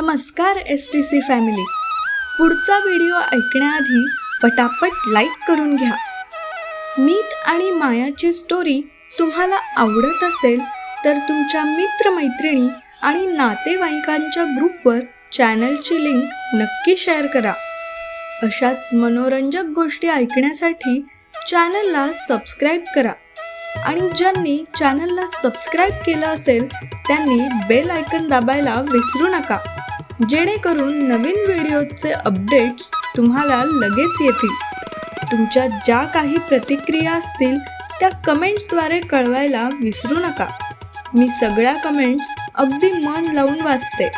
नमस्कार S T C family पुढचा video ऐकण्याआधी पटापट लाईक करून घ्या. मीत आणि मायाची स्टोरी तुम्हाला आवडत असेल तर तुमच्या मित्रमैत्रिणी आणि नातेवाईकांच्या ग्रुपवर चॅनलची लिंक नक्की शेअर करा. अशाच मनोरंजक गोष्टी ऐकण्यासाठी चॅनलला सबस्क्राईब करा. आणि ज्यांनी चॅनलला सबस्क्राईब केलं असेल त्यांनी बेल आयकन दाबायला विसरू नका. जेणेकरून नवीन व्हिडिओचे अपडेट्स तुम्हाला लगेच येतील. तुमच्या ज्या काही प्रतिक्रिया असतील त्या कमेंट्सद्वारे कळवायला विसरू नका. मी सगळ्या कमेंट्स अगदी मन लावून वाचते.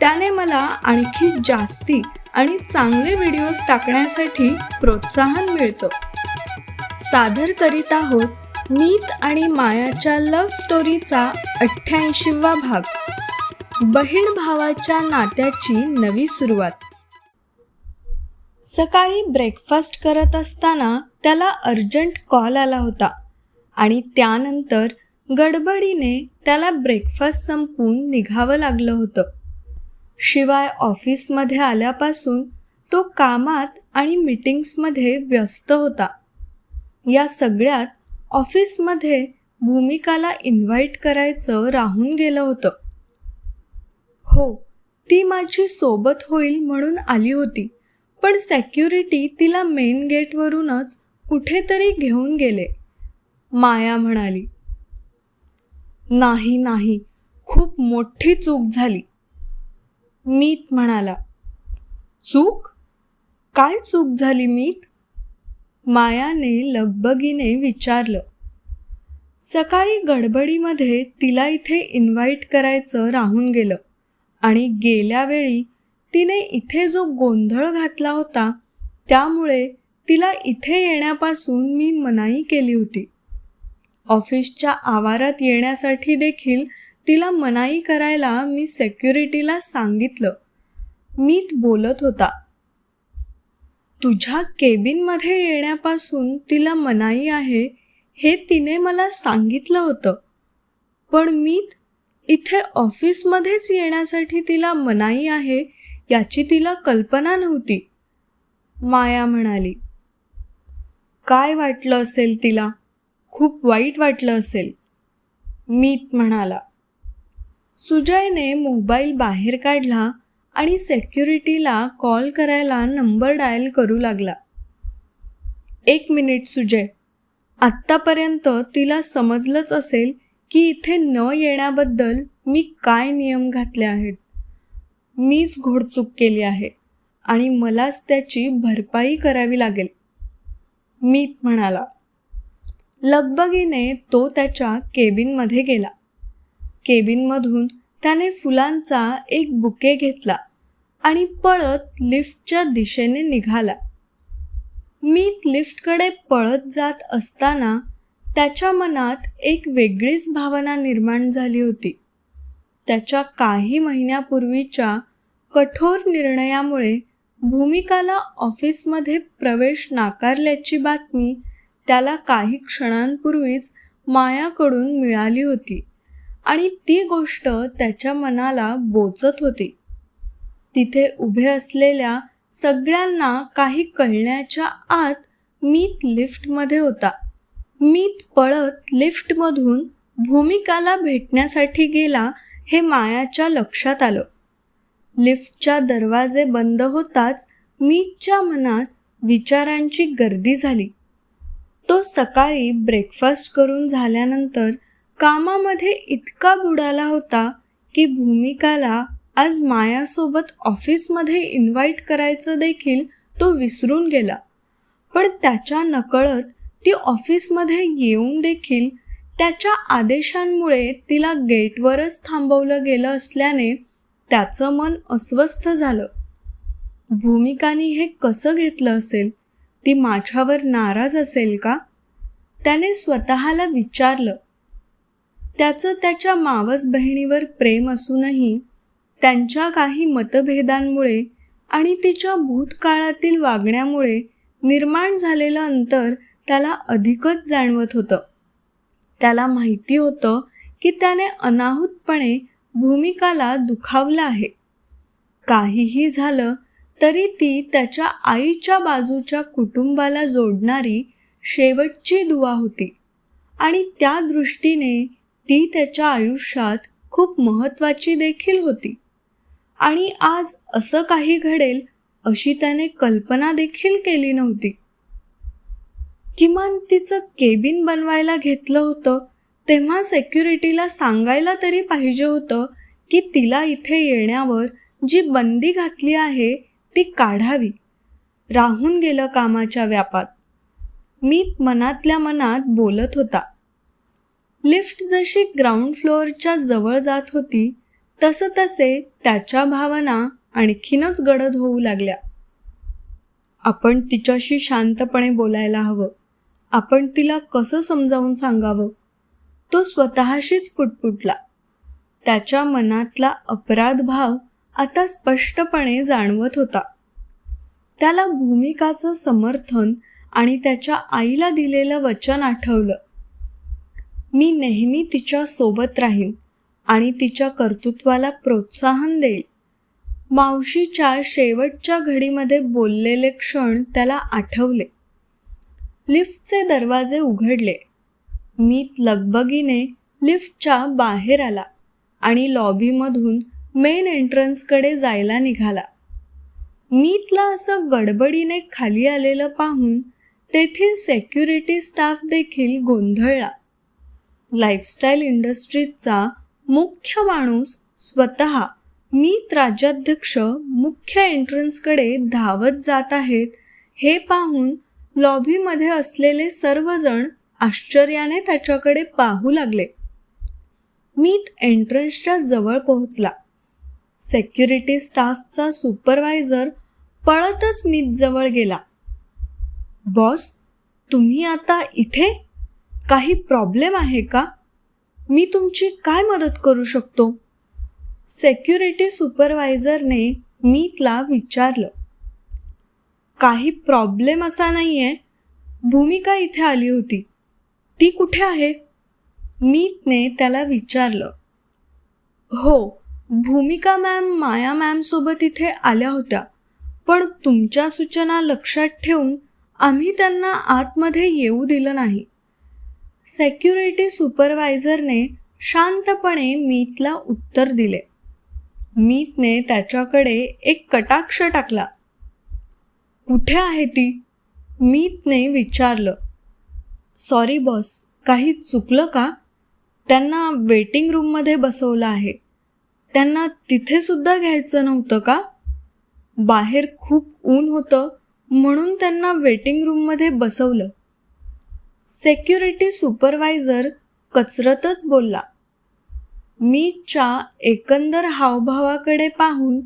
त्याने मला आणखी जास्ती आणि चांगले व्हिडिओज टाकण्यासाठी प्रोत्साहन मिळतं. सादर करीत आहोत मीत आणि मायाच्या लव्ह स्टोरीचा अठ्ठ्याऐंशीवा भाग. बहीण भावाच्या नात्याची नवी सुरुवात. सकाळी ब्रेकफास्ट करत असताना त्याला अर्जंट कॉल आला होता आणि त्यानंतर गडबडीने त्याला ब्रेकफास्ट संपवून निघावं लागलं होतं. शिवाय ऑफिसमध्ये आल्यापासून तो कामात आणि मीटिंग्समध्ये व्यस्त होता. या सगळ्यात ऑफिसमध्ये भूमिकाला इन्व्हाइट करायचं राहून गेलं होतं. हो ती माझी सोबत होईल म्हणून आली होती. पण सेक्युरिटी तिला मेन गेटवरूनच कुठेतरी घेऊन गेले. माया म्हणाली नाही नाही खूप मोठी चूक झाली. मीत म्हणाला चूक? काय चूक झाली मीत? मायाने लगबगीने विचारलं सकाळी गडबडीमध्ये तिला इथे इन्व्हाइट करायचं राहून गेलं. आणि गेल्या वेळी तिने इथे जो गोंधळ घातला होता त्यामुळे तिला इथे येण्यापासून मी मनाई केली होती. ऑफिसच्या आवारात येण्यासाठी देखील तिला मनाई करायला मी सेक्युरिटीला सांगितलं. मीत बोलत होता. तुझ्या केबिनमध्ये येण्यापासून तिला मनाई आहे हे तिने मला सांगितलं होतं. पण मीत इथे ऑफिसमध्येच येण्यासाठी तिला मनाई आहे याची तिला कल्पना नव्हती. माया म्हणाली काय वाटलं असेल तिला? खूप वाईट वाटलं असेल. मीत म्हणाला सुजयने मोबाईल बाहेर काढला आणि सेक्युरिटीला कॉल करायला नंबर डायल करू लागला. एक मिनिट सुजय आत्तापर्यंत तिला समजलंच असेल की इथे न येण्याबद्दल मी काय नियम घातले आहेत? मीच घोडचूक केली आहे आणि मलाच त्याची भरपाई करावी लागेल. मीत म्हणाला लगबगीने तो त्याच्या केबिनमध्ये गेला. केबिनमधून त्याने फुलांचा एक बुके घेतला आणि पळत लिफ्टच्या दिशेने निघाला. मीत लिफ्टकडे पळत जात असताना त्याच्या मनात एक वेगळीच भावना निर्माण झाली होती. त्याच्या काही महिन्यापूर्वीच्या कठोर निर्णयामुळे भूमिकाला ऑफिसमध्ये प्रवेश नाकारल्याची बातमी त्याला काही क्षणांपूर्वीच मायाकडून मिळाली होती आणि ती गोष्ट त्याच्या मनाला बोचत होती. तिथे उभे असलेल्या सगळ्यांना काही कळण्याच्या आत मी लिफ्टमध्ये होता. मी पळत लिफ्टमधून भूमिकाला भेटण्यासाठी गेला हे मायाच्या लक्षात आलं. लिफ्टच्या दरवाजे बंद होताच मीतच्या मनात विचारांची गर्दी झाली. तो सकाळी ब्रेकफास्ट करून झाल्यानंतर कामामध्ये इतका बुडाला होता की भूमिकाला आज मायासोबत ऑफिसमध्ये इन्व्हाइट करायचं देखील तो विसरून गेला. पण त्याच्या नकळत ती ऑफिसमध्ये येऊन देखील त्याच्या आदेशांमुळे तिला गेटवरच थांबवलं गेलं असल्याने त्याचं मन अस्वस्थ झालं. भूमिकानी हे कसं घेतलं असेल? ती माझ्यावर नाराज असेल का? त्याने स्वतःला विचारलं. त्याचं त्याच्या मावस बहिणीवर प्रेम असूनही त्यांच्या काही मतभेदांमुळे आणि तिच्या भूतकाळातील वागण्यामुळे निर्माण झालेलं अंतर त्याला अधिकच जाणवत होतं. त्याला माहिती होतं की त्याने अनाहूतपणे भूमिकाला दुखावलं आहे. काहीही झालं तरी ती त्याच्या आईच्या बाजूच्या कुटुंबाला जोडणारी शेवटची दुवा होती आणि त्या दृष्टीने ती त्याच्या आयुष्यात खूप महत्त्वाची देखील होती. आणि आज असं काही घडेल अशी त्याने कल्पना देखील केली नव्हती. किमान तिचं केबिन बनवायला घेतलं होतं तेव्हा सेक्युरिटीला सांगायला तरी पाहिजे होतं की तिला इथे येण्यावर जी बंदी घातली आहे ती काढावी. राहून गेलं कामाच्या व्यापात. मी मनातल्या मनात बोलत होता. लिफ्ट जशी ग्राउंड फ्लोअरच्या जवळ जात होती तसं तसे त्याच्या भावना आणखीनच गडद होऊ लागल्या. आपण तिच्याशी शांतपणे बोलायला हवं. आपण तिला कसं समजावून सांगावं? तो स्वतःशीच पुटपुटला. त्याच्या मनातला अपराध भाव आता स्पष्टपणे जाणवत होता. त्याला भूमिकाचं समर्थन आणि त्याच्या आईला दिलेलं वचन आठवलं. मी नेहमी तिच्या सोबत राहीन आणि तिच्या कर्तृत्वाला प्रोत्साहन देईल. मावशीच्या शेवटच्या घडीमध्ये बोललेले क्षण त्याला आठवले. लिफ्टचे दरवाजे उघडले. मीत लगबगीने लिफ्टच्या बाहेर आला आणि लॉबीमधून मेन एंट्रन्सकडे जायला निघाला. मीतला असं गडबडीने खाली आलेलं पाहून तेथील सेक्युरिटी स्टाफ देखील गोंधळला. लाईफस्टाईल इंडस्ट्रीजचा मुख्य माणूस स्वतः मीत राज्याध्यक्ष मुख्य एंट्रन्सकडे धावत जात आहेत हे पाहून लॉबीमध्ये असलेले सर्वजण आश्चर्याने त्याच्याकडे पाहू लागले. मीत एंट्रन्सच्या जवळ पोहोचला. सेक्युरिटी स्टाफचा सुपरवायझर पळतच मीत जवळ गेला. बॉस तुम्ही आता इथे? काही प्रॉब्लेम आहे का? मी तुमची काय मदत करू शकतो? सेक्युरिटी सुपरवायझरने मीतला विचारलं. काही प्रॉब्लेम असा नाही आहे भूमिका इथे आली होती. ती कुठे आहे? मीतने त्याला विचारलं. हो भूमिका मॅम माया मॅमसोबत इथे आल्या होत्या. पण तुमच्या सूचना लक्षात ठेवून आम्ही त्यांना आतमध्ये येऊ दिलं नाही. सेक्युरिटी सुपरवायझरने शांतपणे मीतला उत्तर दिले. मीतने त्याच्याकडे एक कटाक्ष टाकला. कुठे आहे ती? मीतने विचारलं. सॉरी बॉस काही चुकलं का? त्यांना वेटिंग रूममध्ये बसवलं आहे. त्यांना तिथेसुद्धा घ्यायचं नव्हतं का? बाहेर खूप ऊन होतं म्हणून त्यांना वेटिंग रूममध्ये बसवलं. सेक्युरिटी सुपरवायझर कचरतच बोलला. मीच्या एकंदर हावभावाकडे पाहून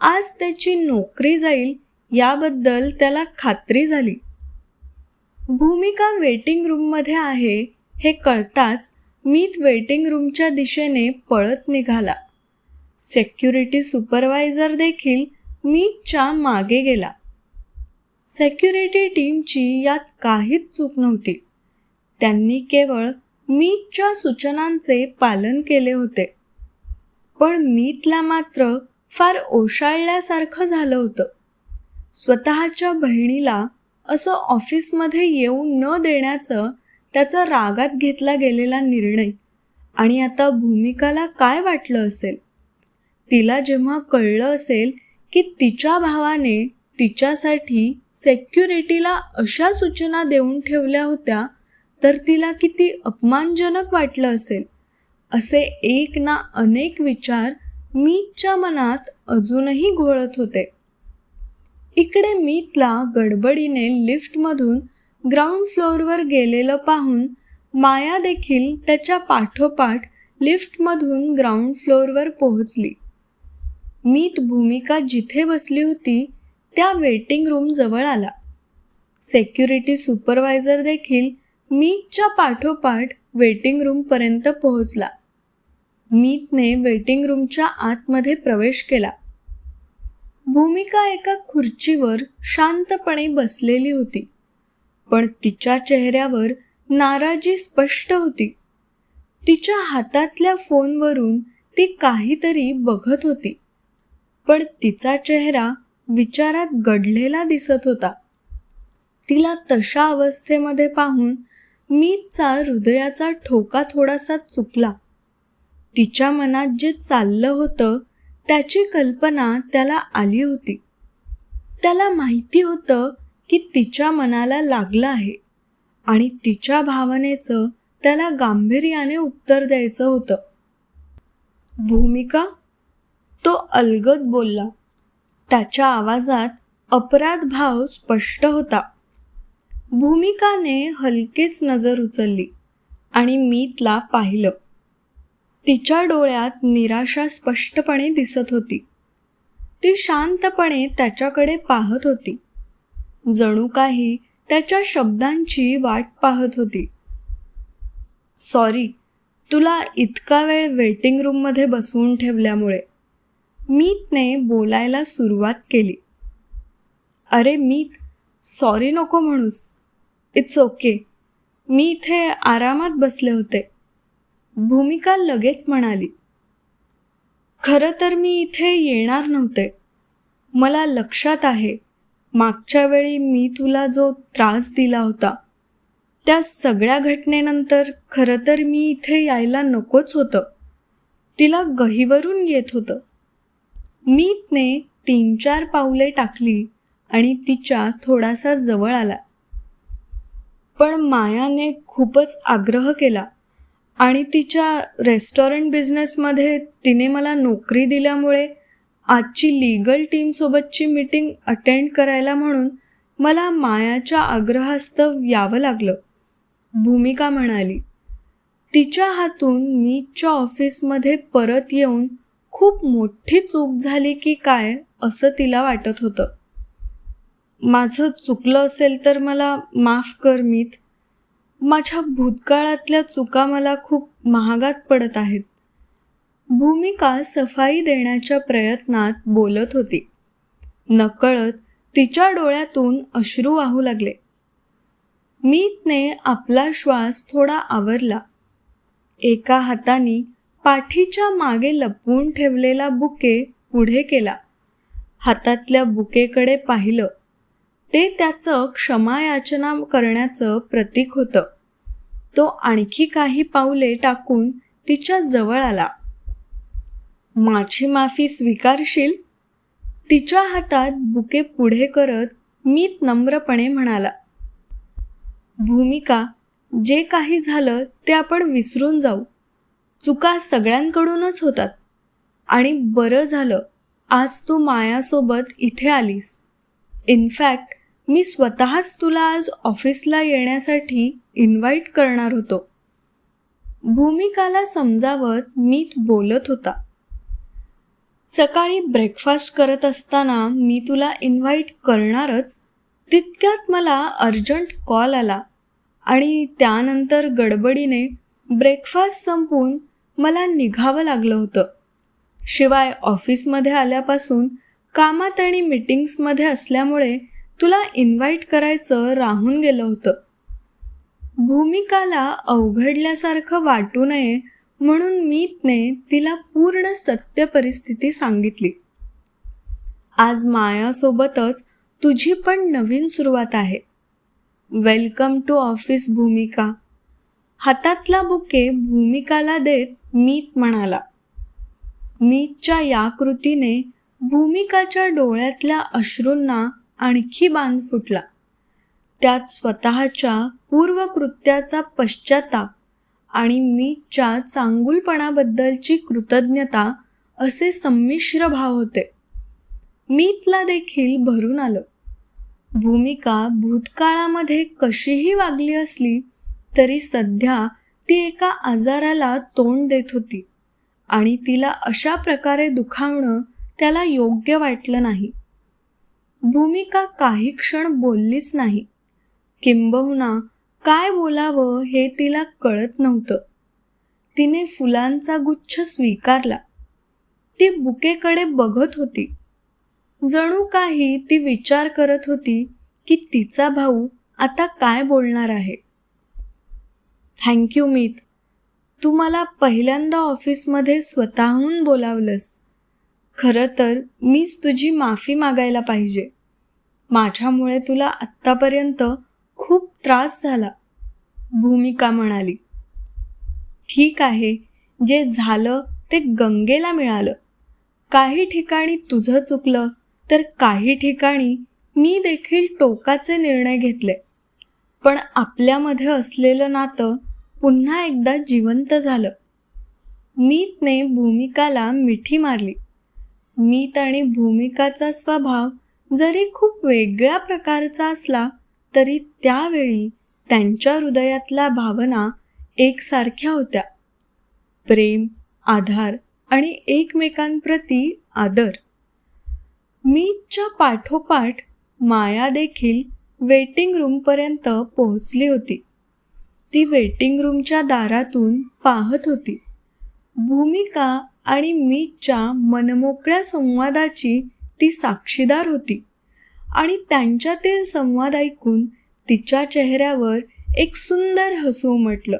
आज त्याची नोकरी जाईल याबद्दल त्याला खात्री झाली. भूमिका वेटिंग रूममध्ये आहे हे कळताच मीत वेटिंग रूमच्या दिशेने पळत निघाला. सेक्युरिटी सुपरवायझर देखील मीतच्या मागे गेला. सेक्युरिटी टीमची यात काहीच चूक नव्हती. त्यांनी केवळ मीतच्या सूचनांचे पालन केले होते. पण मीतला मात्र फार ओशाळल्यासारखं झालं होतं. स्वतःच्या बहिणीला असं ऑफिसमध्ये येऊ न देण्याचं त्याचा रागात घेतला गेलेला निर्णय. आणि आता भूमिकाला काय वाटलं असेल? तिला जेव्हा कळलं असेल की तिच्या भावाने तिच्यासाठी सेक्युरिटीला अशा सूचना देऊन ठेवल्या होत्या तर तिला किती अपमानजनक वाटलं असेल? असे एक ना अनेक विचार मीच्या मनात अजूनही घोळत होते. इकडे मीतला गडबडीने लिफ्टमधून ग्राउंड फ्लोअरवर गेलेलं पाहून माया देखील त्याच्या पाठोपाठ लिफ्टमधून ग्राउंड फ्लोअरवर पोहोचली. मीत भूमिका जिथे बसली होती त्या वेटिंग रूम जवळ आला. सेक्युरिटी सुपरवायझर देखील मीतच्या पाठोपाठ वेटिंग रूमपर्यंत पोहोचला. मीतने वेटिंग रूमच्या आतमध्ये प्रवेश केला. भूमिका एका खुर्चीवर शांतपणे बसलेली होती. पण तिच्या चेहऱ्यावर नाराजी स्पष्ट होती. तिच्या हातातल्या फोनवरून ती काहीतरी बघत होती. पण तिचा चेहरा विचारात गडलेला दिसत होता. तिला तशा अवस्थेमध्ये पाहून मीचा हृदयाचा ठोका थोडासा चुकला. तिच्या मनात जे चाललं होतं त्याची कल्पना त्याला आली होती. त्याला माहिती होतं की तिच्या मनाला लागलं आहे आणि तिच्या भावनेचं त्याला गांभीर्याने उत्तर द्यायचं होतं. भूमिका? तो अलगद बोलला. त्याच्या आवाजात अपराध भाव स्पष्ट होता. भूमिकाने हलकेच नजर उचलली आणि मीतला पाहिलं. तिच्या डोळ्यात निराशा स्पष्टपणे दिसत होती. ती शांतपणे त्याच्याकडे पाहत होती. जणू काही त्याच्या शब्दांची वाट पाहत होती. सॉरी तुला इतका वेळ वेटिंग रूममध्ये बसवून ठेवल्यामुळे मीतने बोलायला सुरुवात केली. अरे मीत सॉरी नको म्हणूस. It's okay. मी इथे आरामात बसले होते. भूमिका लगेच म्हणाली. खरं तर मी इथे येणार नव्हते. मला लक्षात आहे. मागच्या वेळी मी तुला जो त्रास दिला होता त्या सगळ्या घटनेनंतर खरं तर मी इथे यायला नकोच होतं. तिला गहीवरून येत होतं. मीतने तीन चार पावले टाकली आणि तिच्या थोडासा जवळ आला. पण मायाने खूपच आग्रह केला. आणि तिच्या रेस्टॉरंट बिझनेसमध्ये तिने मला नोकरी दिल्यामुळे आजची लीगल टीमसोबतची मीटिंग अटेंड करायला म्हणून मला मायाच्या आग्रहास्तव यावं लागलं. भूमिका म्हणाली तिच्या हातून मीच्या ऑफिसमध्ये परत येऊन खूप मोठी चूक झाली की काय असं तिला वाटत होतं. माझं चुकलं असेल तर मला माफ कर मीत. माझ्या भूतकाळातल्या चुका मला खूप महागात पडत आहेत. भूमिका सफाई देण्याच्या प्रयत्नात बोलत होती. नकळत तिच्या डोळ्यातून अश्रू वाहू लागले. मीतने आपला श्वास थोडा आवरला. एका हाताने पाठीच्या मागे लपवून ठेवलेला बुके पुढे केला. हातातल्या बुकेकडे पाहिलं. ते त्याचं क्षमायाचना करण्याचं प्रतीक होतं. तो आणखी काही पावले टाकून तिच्या जवळ आला. माझी माफी स्वीकारशील? तिच्या हातात बुके पुढे करत मी नम्रपणे म्हणाला. भूमिका जे काही झालं ते आपण विसरून जाऊ. चुका सगळ्यांकडूनच होतात. आणि बरं झालं आज तू मायासोबत इथे आलीस. इनफॅक्ट मी स्वतःच तुला आज ऑफिसला येण्यासाठी इन्व्हाइट करणार होतो. भूमिकाला समजावत मी बोलत होता. सकाळी ब्रेकफास्ट करत असताना मी तुला इन्व्हाइट करणारच तितक्यात मला अर्जंट कॉल आला आणि त्यानंतर गडबडीने ब्रेकफास्ट संपून मला निघावं लागलं होतं. शिवाय ऑफिसमध्ये आल्यापासून कामात आणि मीटिंग्समध्ये असल्यामुळे तुला इन्व्हाइट करायचं राहून गेलं होतं. भूमिकाला अवघडल्यासारखं वाटू नये म्हणून मीतने तिला पूर्ण सत्य परिस्थिती सांगितली. आज मायासोबतच तुझी पण नवीन सुरुवात आहे. वेलकम टू ऑफिस भूमिका. हातातला बुके भूमिकाला देत मीत म्हणाला. मीतच्या या कृतीने भूमिकाच्या डोळ्यातल्या अश्रूंना आणखी बांध फुटला. त्यात स्वतःच्या पूर्वकृत्याचा पश्चाताप आणि मीच्या चांगुलपणाबद्दलची कृतज्ञता असे संमिश्र भाव होते. मीतला देखील भरून आलं. भूमिका भूतकाळामध्ये कशीही वागली असली तरी सध्या ती एका आजाराला तोंड देत होती आणि तिला अशा प्रकारे दुखावणं त्याला योग्य वाटलं नाही. भूमिका काही क्षण बोललीच नाही. किंबहुना काय बोलावं हे तिला कळत नव्हतं. तिने फुलांचा गुच्छ स्वीकारला. ती बुकेकडे बघत होती. जणू काही ती विचार करत होती की तिचा भाऊ आता काय बोलणार आहे. थँक्यू मीत तू मला पहिल्यांदा ऑफिसमध्ये स्वतःहून बोलावलंस. खरं तर मीच तुझी माफी मागायला पाहिजे. माझ्यामुळे तुला आत्तापर्यंत खूप त्रास झाला भूमिका म्हणाली. ठीक आहे जे झालं ते गंगेला मिळालं. काही ठिकाणी तुझं चुकलं तर काही ठिकाणी मी देखील टोकाचे निर्णय घेतले. पण आपल्यामध्ये असलेलं नातं पुन्हा एकदा जिवंत झालं. मीतने भूमिकाला मिठी मारली. मीत आणि भूमिकाचा स्वभाव जरी खूप वेगळ्या प्रकारचा असला तरी त्यावेळी त्यांच्या हृदयातल्या भावना एकसारख्या होत्या. प्रेम आधार आणि एकमेकांप्रती आदर. मीच्या पाठोपाठ माया देखील वेटिंग रूमपर्यंत पोहोचली होती. ती वेटिंग रूमच्या दारातून पाहत होती. भूमिका आणि मीच्या मनमोकळ्या संवादाची ती साक्षीदार होती. आणि त्यांच्यातील संवाद ऐकून तिच्या चेहऱ्यावर एक सुंदर हसू उमटलं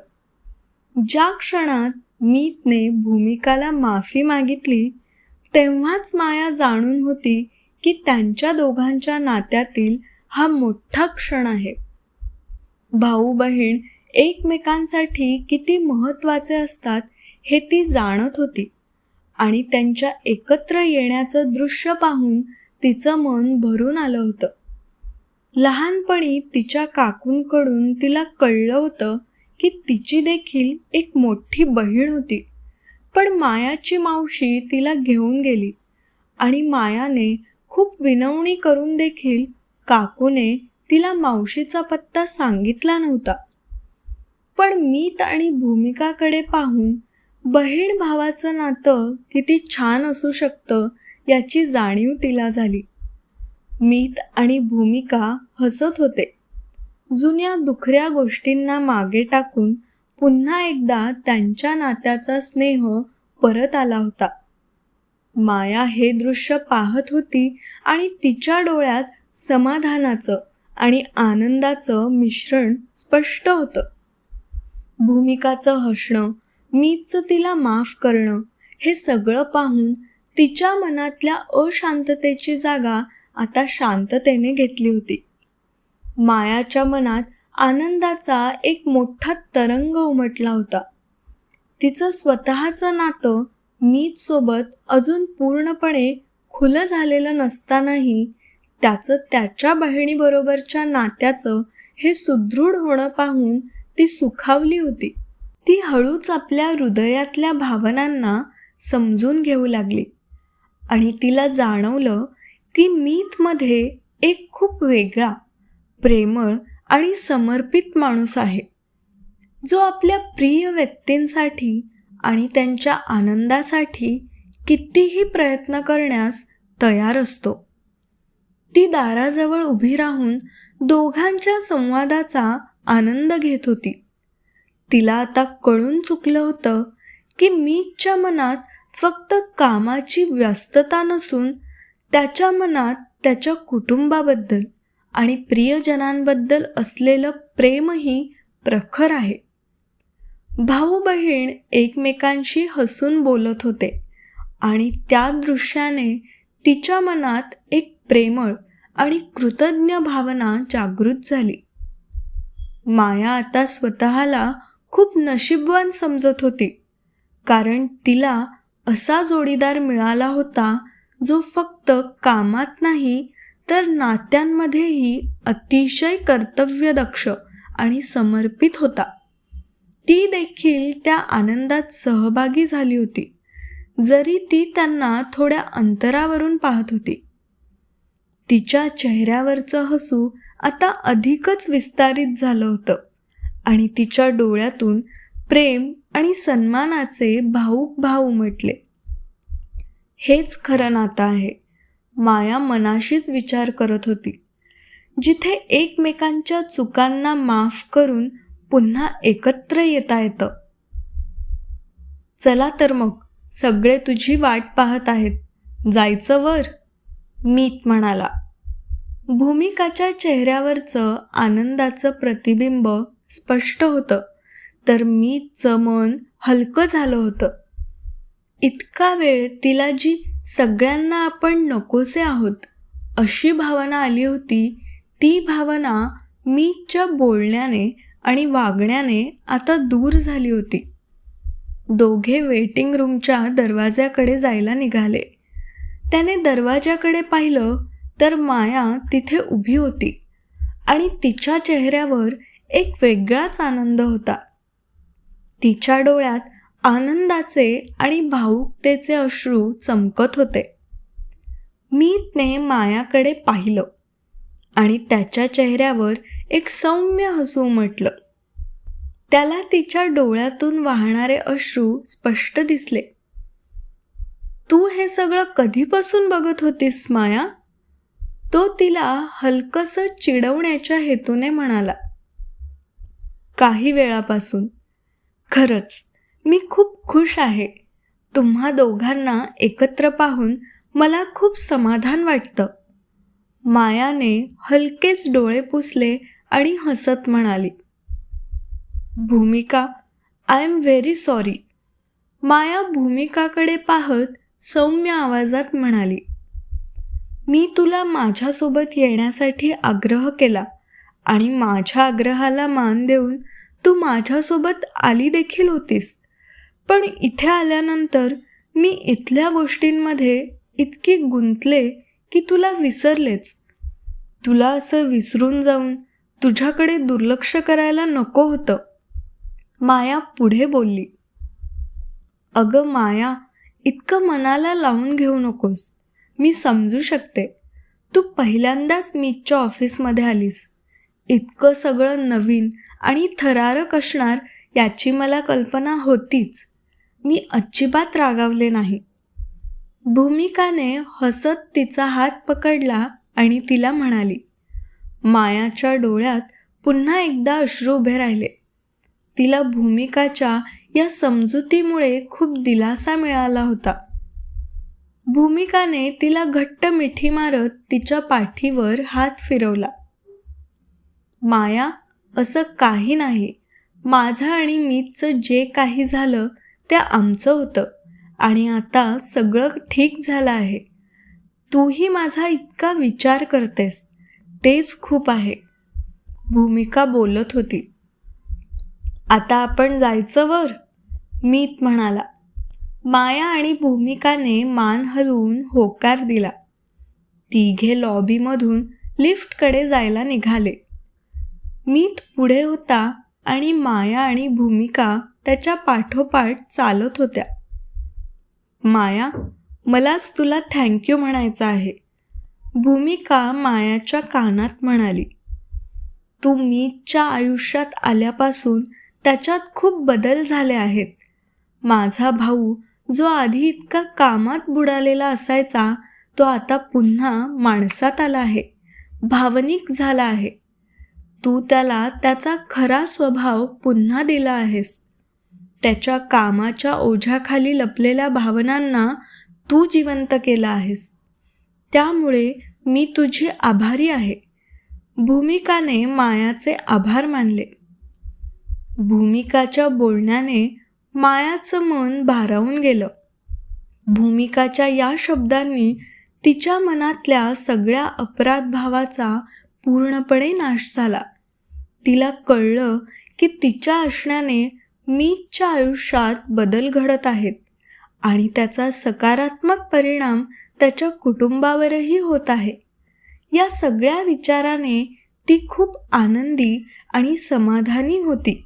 ज्या क्षणात मीतने भूमिकाला माफी मागितली तेव्हाच माया जाणून होती की त्यांच्या दोघांच्या नात्यातील हा मोठा क्षण आहे. भाऊ बहीण एकमेकांसाठी किती महत्त्वाचे असतात हे ती जाणत होती. आणि त्यांच्या एकत्र येण्याचं दृश्य पाहून तिचं मन भरून आलं होतं. लहानपणी तिच्या काकूंकडून तिला कळलं होतं की तिची देखील एक मोठी बहीण होती. पण मायाची मावशी तिला घेऊन गेली आणि मायाने खूप विनवणी करून देखील काकूने तिला मावशीचा पत्ता सांगितला नव्हता. पण मीत आणि भूमिकाकडे पाहून बहीण भावाचं नातं किती छान असू शकतं याची जाणीव तिला झाली. मीत आणि भूमिका हसत होते. जुन्या दुखऱ्या गोष्टींना मागे टाकून पुन्हा एकदा त्यांच्या नात्याचा स्नेह परत आला होता. माया हे दृश्य पाहत होती आणि तिच्या डोळ्यात समाधानाचं आणि आनंदाचं मिश्रण स्पष्ट होतं. भूमिकाचं हसणं मीचं तिला माफ करणं हे सगळं पाहून तिच्या मनातल्या अशांततेची जागा आता शांततेने घेतली होती. मायाच्या मनात आनंदाचा एक मोठा तरंग उमटला होता. तिचं स्वतःचं नातं मीच सोबत अजून पूर्णपणे खुलं झालेलं नसतानाही त्याचं त्याच्या बहिणीबरोबरच्या नात्याचं हे सुदृढ होणं पाहून ती सुखावली होती. ती हळूच आपल्या हृदयातल्या भावनांना समजून घेऊ लागली. आणि तिला जाणवलं की मीतमध्ये एक खूप वेगळा प्रेमळ आणि समर्पित माणूस आहे. जो आपल्या प्रिय व्यक्तींसाठी आणि त्यांच्या आनंदासाठी कितीही प्रयत्न करण्यास तयार असतो. ती दाराजवळ उभी राहून दोघांच्या संवादाचा आनंद घेत होती. तिला आता कळून चुकलं होतं की मीच्या मनात फक्त कामाची व्यस्तता नसून त्याच्या मनात त्याच्या कुटुंबाबद्दल आणि प्रियजनांबद्दल असलेलं प्रेमही प्रखर आहे. भाऊ बहीण एकमेकांशी हसून बोलत होते आणि त्या दृश्याने तिच्या मनात एक प्रेमळ आणि कृतज्ञ भावना जागृत झाली. माया आता स्वतःला खूप नशीबवान समजत होती. कारण तिला असा जोडीदार मिळाला होता जो फक्त कामात नाही तर नात्यांमध्येही अतिशय कर्तव्यदक्ष आणि समर्पित होता. ती देखील त्या आनंदात सहभागी झाली होती जरी ती त्यांना थोड्या अंतरावरून पाहत होती. तिच्या चेहऱ्यावरचं हसू आता अधिकच विस्तारित झालं होतं. आणि तिच्या डोळ्यातून प्रेम आणि सन्मानाचे भाऊक भाव उमटले. हेच खरं नातं आहे माया मनाशीच विचार करत होती. जिथे एकमेकांच्या चुकांना माफ करून पुन्हा एकत्र येता येतं. चला तर मग सगळे तुझी वाट पाहत आहेत. जायचं वर? मीत म्हणाला. भूमिकाच्या चेहऱ्यावरचं आनंदाचं प्रतिबिंब स्पष्ट होतं. तर मी मन हलकं झालं होतं. इतका वेळ तिला जी सगळ्यांना आपण नकोसे आहोत अशी भावना आली होती ती भावना मीच्या बोलण्याने आणि वागण्याने आता दूर झाली होती. दोघे वेटिंग रूमच्या दरवाजाकडे जायला निघाले. त्याने दरवाजाकडे पाहिलं तर माया तिथे उभी होती आणि तिच्या चेहऱ्यावर एक वेगळाच आनंद होता. तिच्या डोळ्यात आनंदाचे आणि भावुकतेचे अश्रू चमकत होते. मीतने मायाकडे पाहिलं आणि त्याच्या चेहऱ्यावर एक सौम्य हसू म्हटलं. त्याला तिच्या डोळ्यातून वाहणारे अश्रू स्पष्ट दिसले. तू हे सगळं कधीपासून बघत होतीस माया? तो तिला हलकसं चिडवण्याच्या हेतूने म्हणाला. काही वेळापासून. खरंच मी खूप खुश आहे. तुम्हा दोघांना एकत्र पाहून मला खूप समाधान वाटतं. मायाने हलकेच डोळे पुसले आणि हसत म्हणाली Bhoomika I am very sorry Maya भूमिकाकडे पाहत सौम्य आवाजात म्हणाली मी तुला माझ्यासोबत येण्यासाठी आग्रह केला. आणि माझ्या आग्रहाला मान देऊन तू माझ्यासोबत आली देखील होतीस. पण इथे आल्यानंतर मी इथल्या गोष्टींमध्ये इतकी गुंतले की तुला विसरलेच. तुला असं विसरून जाऊन तुझ्याकडे दुर्लक्ष करायला नको होतं. माया पुढे बोलली. अगं माया इतकं मनाला लावून घेऊ नकोस. मी समजू शकते. तू पहिल्यांदाच मीच्या ऑफिसमध्ये आलीस. इतकं सगळं नवीन आणि थरारक असणार याची मला कल्पना होतीच. मी अजिबात रागावले नाही. भूमिकाने हसत तिचा हात पकडला आणि तिला म्हणाली मायाच्या डोळ्यात पुन्हा एकदा अश्रू उभे राहिले. तिला भूमिकाच्या या समजुतीमुळे खूप दिलासा मिळाला होता. भूमिकाने तिला घट्ट मिठी मारत तिच्या पाठीवर हात फिरवला. माया असं काही नाही. माझं आणि मीचं जे काही झालं ते आमचं होतं. आणि आता सगळं ठीक झालं आहे. तूही माझा इतका विचार करतेस. तेच खूप आहे. भूमिका बोलत होती. आता आपण जायचं वर? मीत म्हणाला. माया आणि भूमिकाने मान हलवून होकार दिला. तिघे लॉबीमधून लिफ्टकडे जायला निघाले. मीत पुढे होता आणि माया आणि भूमिका त्याच्या पाठोपाठ चालत होत्या. माया मलाच तुला थँक्यू म्हणायचं आहे. भूमिका मायाच्या कानात म्हणाली. तू मीतच्या आयुष्यात आल्यापासून त्याच्यात खूप बदल झाले आहेत. माझा भाऊ जो आधी इतका कामात बुडालेला असायचा तो आता पुन्हा माणसात आला आहे. भावनिक झाला आहे. तू त्याला त्याचा खरा स्वभाव पुन्हा दिला आहेस. त्याच्या कामाच्या ओझ्याखाली लपलेल्या भावनांना तू जिवंत केला आहेस. त्यामुळे मी तुझी आभारी आहे. भूमिकाने मायाचे आभार मानले. भूमिकाच्या बोलण्याने मायाचं मन भारावून गेलं. भूमिकाच्या या शब्दांनी तिच्या मनातल्या सगळ्या अपराध भावाचा पूर्णपणे नाश झाला. तिला कळलं की तिच्या असण्याने मीच्या आयुष्यात बदल घडत आहेत आणि त्याचा सकारात्मक परिणाम त्याच्या कुटुंबावरही होत आहे. या सगळ्या विचाराने ती खूप आनंदी आणि समाधानी होती.